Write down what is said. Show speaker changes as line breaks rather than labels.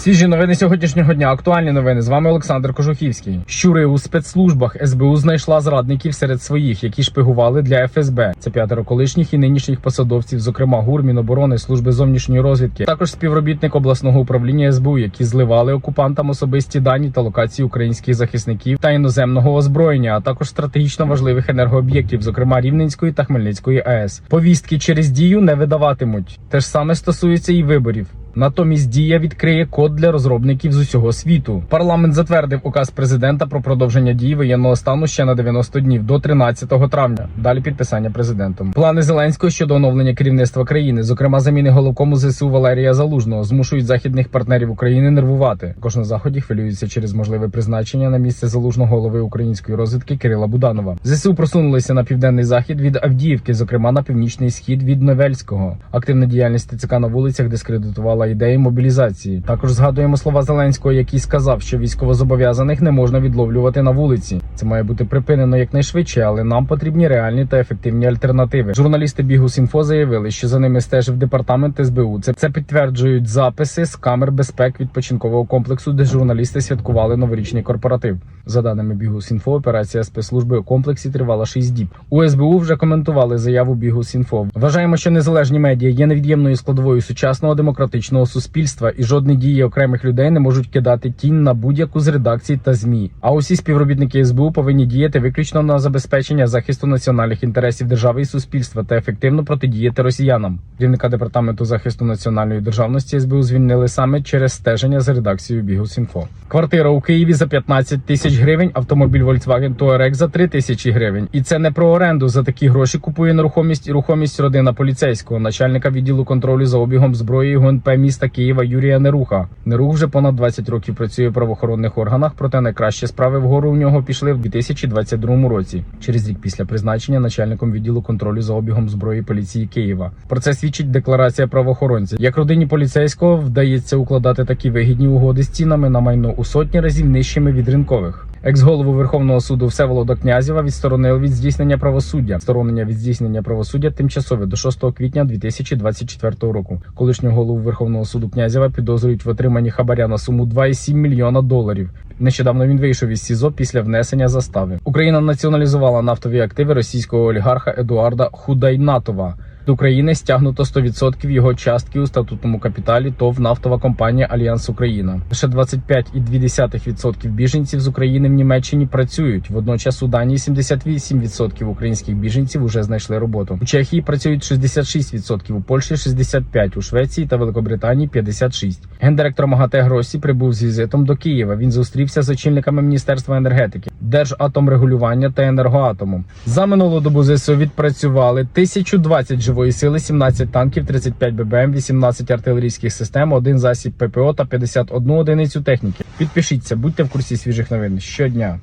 Свіжі новини сьогоднішнього дня. Актуальні новини. З вами Олександр Кожухівський. Щури у спецслужбах СБУ знайшла зрадників серед своїх, які шпигували для ФСБ. Це п'ятеро колишніх і нинішніх посадовців, зокрема ГУР, Міноборони, служби зовнішньої розвідки. Також співробітник обласного управління СБУ, які зливали окупантам особисті дані та локації українських захисників та іноземного озброєння, а також стратегічно важливих енергооб'єктів, зокрема Рівненської та Хмельницької АЕС. Повістки через дію не видаватимуть. Те ж саме стосується і виборів. Натомість дія відкриє код для розробників з усього світу. Парламент затвердив указ президента про продовження дії воєнного стану ще на 90 днів до 13 травня. Далі підписання президентом. Плани Зеленського щодо оновлення керівництва країни, зокрема заміни головкому ЗСУ Валерія Залужного, змушують західних партнерів України нервувати. Також на заході хвилюються через можливе призначення на місце залужного голови української розвідки Кирила Буданова. ЗСУ просунулися на південний захід від Авдіївки, зокрема на північний схід від Невельського. Активна діяльність ТЦК на вулицях дискредитувала ідеї мобілізації. Також згадуємо слова Зеленського, який сказав, що військовозобов'язаних не можна відловлювати на вулиці. Це має бути припинено якнайшвидше, але нам потрібні реальні та ефективні альтернативи. Журналісти Бігус.Інфо заявили, що за ними стежив департамент СБУ. Це, це підтверджують записи з камер безпек відпочинкового комплексу, де журналісти святкували новорічний корпоратив. За даними Бігус.Інфо, операція спецслужби у комплексі тривала 6 діб. У СБУ вже коментували заяву Бігус.Інфо. Вважаємо, що незалежні медіа є невід'ємною складовою сучасного демократичного суспільства, і жодні дії окремих людей не можуть кидати тінь на будь-яку з редакцій та змі. А усі співробітники СБУ повинні діяти виключно на забезпечення захисту національних інтересів держави і суспільства та ефективно протидіяти росіянам. Керівника департаменту захисту національної державності СБУ звільнили саме через стеження за редакцією Бігус.Інфо. Квартира у Києві за 15 тисяч гривень, автомобіль Volkswagen Touareg за 3 тисячі гривень. І це не про оренду. За такі гроші купує нерухомість і рухомість родина поліцейського, начальника відділу контролю за обігом зброї ГУНП міста Києва Юрія Неруха. Нерух вже понад 20 років працює в правоохоронних органах, проте найкращі справи вгору у нього пішли в 2022 році, через рік після призначення начальником відділу контролю за обігом зброї поліції Києва. Про це свідчить декларація правоохоронця. Як родині поліцейського вдається укладати такі вигідні угоди з цінами на майно у сотні разів нижчими від ринкових. Екс-голову Верховного суду Всеволода Князєва відсторонили від здійснення правосуддя. Сторонення від здійснення правосуддя тимчасове до 6 квітня 2024 року. Колишнього голову Верховного суду Князєва підозрюють в отриманні хабаря на суму 2,7 мільйона доларів. Нещодавно він вийшов із СІЗО після внесення застави. Україна націоналізувала нафтові активи російського олігарха Едуарда Худайнатова. До України стягнуто 100% його частки у статутному капіталі ТОВ нафтова компанія Альянс Україна. Лише 25,2% біженців з України в Німеччині працюють. Водночас у Данії 78% українських біженців уже знайшли роботу. У Чехії працюють 66%, у Польщі 65%, у Швеції та Великобританії 56%. Гендиректор МАГАТЕ Гросі прибув з візитом до Києва. Він зустрівся з очільниками Міністерства енергетики, Держатомрегулювання та енергоатому. За минулу добу ЗСУ відпрацювали 1020 живої сили, 17 танків, 35 ББМ, 18 артилерійських систем, один засіб ППО та 51 одиницю техніки. Підпишіться, будьте в курсі свіжих новин щодня.